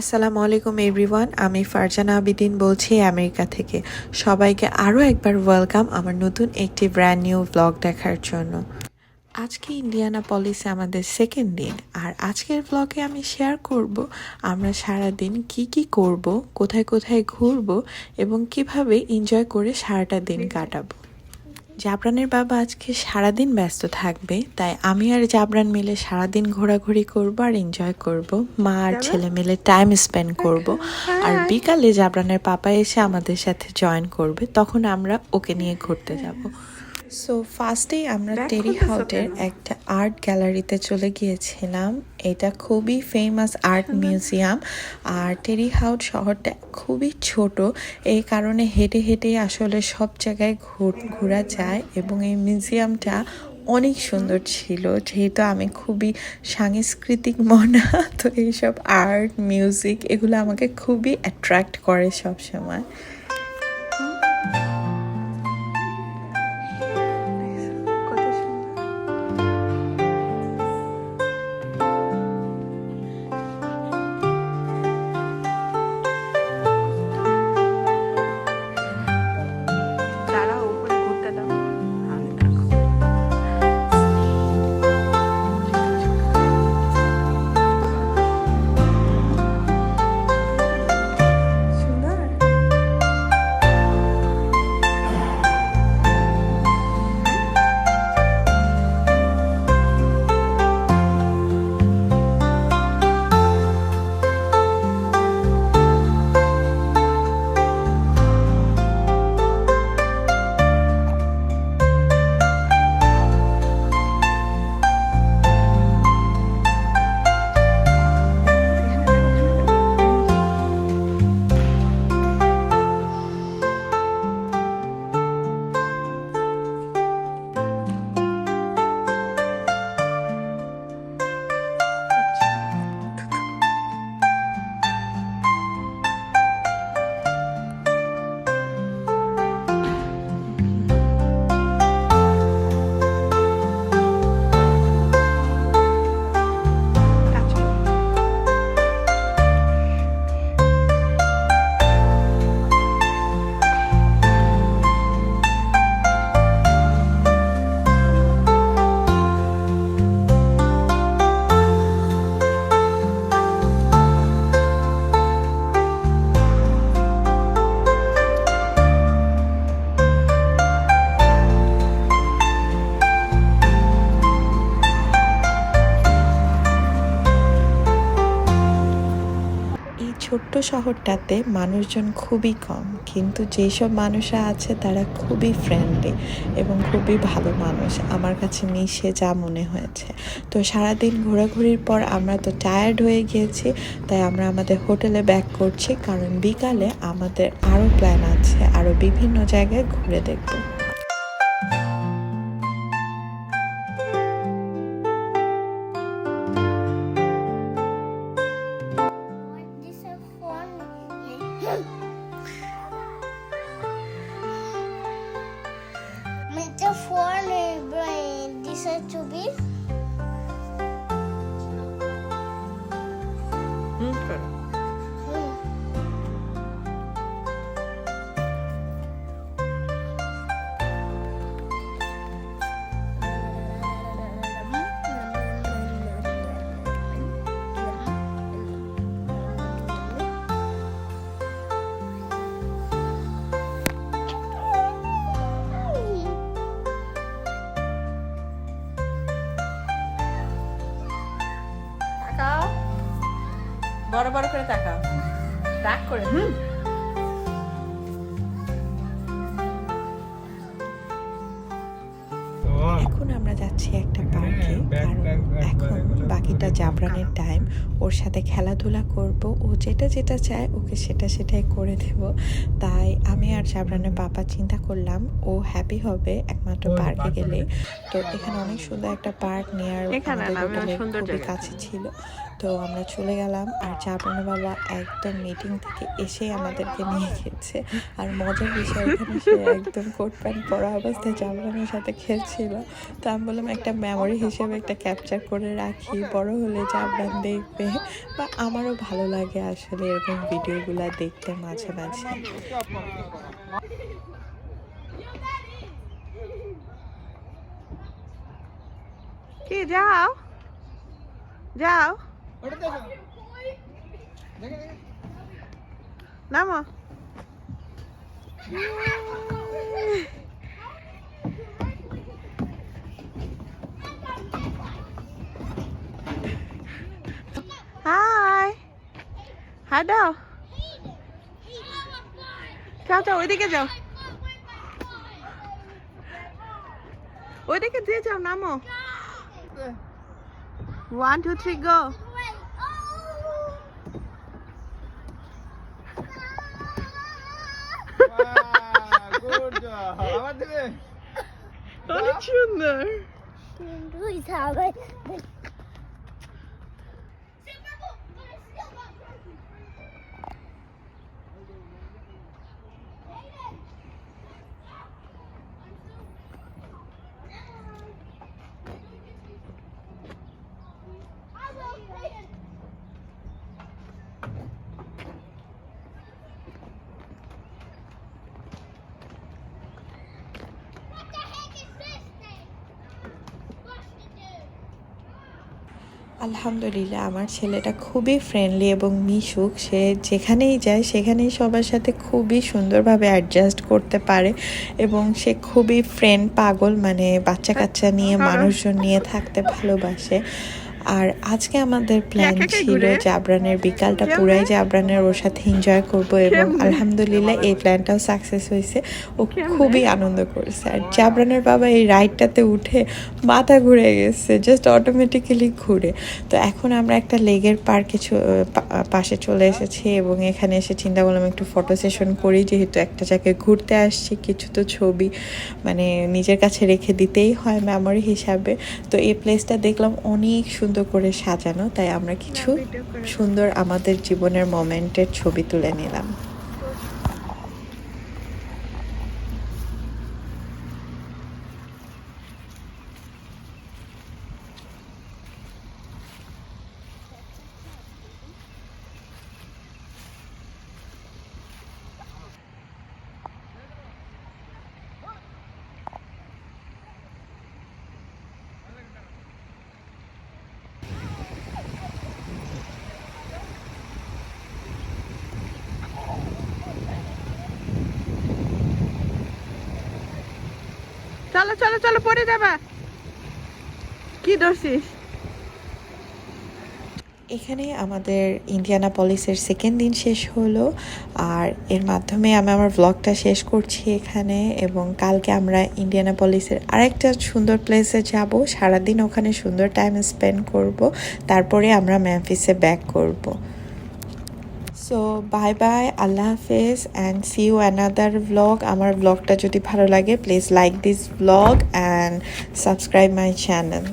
আসসালামু আলাইকুম এভরিওয়ান আমি ফারজানা আবিদিন বলছি আমেরিকা থেকে। সবাইকে আরও একবার ওয়েলকাম আমার নতুন একটি ব্র্যান্ড নিউ ব্লগ দেখার জন্য। আজকে ইন্ডিয়ানা পলিসে আমাদের সেকেন্ড দিন, আর আজকের ব্লগে আমি শেয়ার করব আমরা সারা দিন কি কি করব, কোথায় কোথায় ঘুরব, এবং কীভাবে এনজয় করে সারাটা দিন কাটাবো। জাবরানের বাবা আজকে সারাদিন ব্যস্ত থাকবে তাই আমি আর জাবরান মিলে সারাদিন ঘোরাঘুরি করব আর এনজয় করব। মা আর ছেলে মিলে টাইম স্পেন্ড করব। আর বিকালে জাবরানের পাপা এসে আমাদের সাথে জয়েন করবে তখন আমরা ওকে নিয়ে ঘুরতে যাব। সো ফার্স্টেই আমরা টেরি হাউটের একটা আর্ট গ্যালারিতে চলে গিয়েছিলাম। এটা খুবই ফেমাস আর্ট মিউজিয়াম আর টেরি হাউট শহরটা খুবই ছোট। এই কারণে হেঁটে হেঁটে আসলে সব জায়গায় ঘুর- ঘোরা যায় এবং এই মিউজিয়ামটা অনেক সুন্দর ছিল। যেহেতু আমি খুবই সাংস্কৃতিক মনা তো এইসব আর্ট মিউজিক এগুলো আমাকে খুবই অ্যাট্রাক্ট করে সব শহরটাতে মানুষজন খুবই কম, কিন্তু যেসব মানুষরা আছে তারা খুবই ফ্রেন্ডলি এবং খুবই ভালো মানুষ। আমার কাছে মিশে যা মনে হয়েছে। তো সারাদিন ঘোরাঘুরির পর আমরা তো টায়ার্ড হয়ে গিয়েছি, তাই আমরা আমাদের হোটেলে ব্যাক করছি, কারণ বিকালে আমাদের আরও প্ল্যান আছে আরও বিভিন্ন জায়গায় ঘুরে দেখব। hecho বড় বড় করে তাকাও। রাগ করে হুম। এখন আমরা যাচ্ছি একটা পার্কে কারণ এখন বাকিটা জাবরানের টাইম ওর সাথে খেলাধুলা করব। ও যেটা যেটা চায় ওকে সেটা সেটাই করে দেব। তাই আমি আর জাবরানের বাবা চিন্তা করলাম ও হ্যাপি হবে একমাত্র পার্কে গেলে। তো এখানে অনেক সুন্দর একটা পার্ক নিয়ার এখানে না, আমি হোটেলের সুন্দর খুবই কাছে ছিল। তো আমরা চলে গেলাম আর জাবরানের বাবা একদম মিটিং থেকে এসেই আমাদেরকে নিয়ে গেছে। আর মজার বিষয় এখানে সে একদম কোট প্যান্ট পরা অবস্থায় জাবরানের সাথে খেলছিল। তো আমি বললাম, একটা মেমোরি হিসেবে একটা ক্যাপচার করে রাখি। বড় হলে জাবরান দেখবে বা আমারও ভালো লাগে আসলে এরকম ভিডিওগুলো দেখতে মাঝে মাঝে। কি, যাও? যাও। নামো হাই হাই দাও যাও যাও ওইদিকে যাও ওইদিকে দিয়ে যাও নামো ওয়ান টু থ্রি গো অনেক সুন্দর দুই যাবে What আলহামদুলিল্লাহ আমার ছেলেটা খুবই ফ্রেন্ডলি এবং মিশুক। সে যেখানেই যায় সেখানেই সবার সাথে খুবই সুন্দরভাবে অ্যাডজাস্ট করতে পারে এবং সে খুবই ফ্রেন্ড পাগল মানে বাচ্চা কাচ্চা নিয়ে মানুষজন নিয়ে থাকতে ভালোবাসে। আর আজকে আমাদের প্ল্যান ছিল? জাবরানের বিকালটা পুরাই জাবরানের ওর সাথে এনজয় করব এবং আলহামদুলিল্লাহ এই প্ল্যানটাও সাকসেস হয়েছে। ও খুবই আনন্দ করছে। আর জাবরানের বাবা এই রাইডটাতে উঠে মাথা ঘুরে গেছে জাস্ট অটোমেটিক্যালি ঘুরে। তো এখন আমরা একটা লেগের পার্কে পাশে চলে এসেছি এবং এখানে এসে চিন্তা করলাম একটু ফটো সেশন করি যেহেতু একটা জায়গায় ঘুরতে আসছি কিছু তো ছবি মানে নিজের কাছে রেখে দিতেই হয় মেমোরি হিসাবে। তো এই প্লেসটা দেখলাম অনেক সুন্দর করে সাজানো তাই আমরা কিছু সুন্দর আমাদের জীবনের মোমেন্টের ছবি তুলে নিলাম। চলো চলো চলো, পড়ে যাবা। কি ধরছিস এখানে আমাদের ইন্ডিয়ানা পলিসের সেকেন্ড দিন শেষ হলো, আর এর মাধ্যমে আমি আমার ব্লগটা শেষ করছি এখানে, এবং কালকে আমরা ইন্ডিয়ানা পলিসের আরেকটা সুন্দর প্লেসে যাব। সারাদিন ওখানে সুন্দর টাইম স্পেন্ড করব। তারপরে আমরা ম্যামফিসে ব্যাক করব। সো বাই বাই আল্লাহ হাফেজ and see you another blog আমার ব্লগটা যদি ভালো লাগে please like this blog and subscribe my channel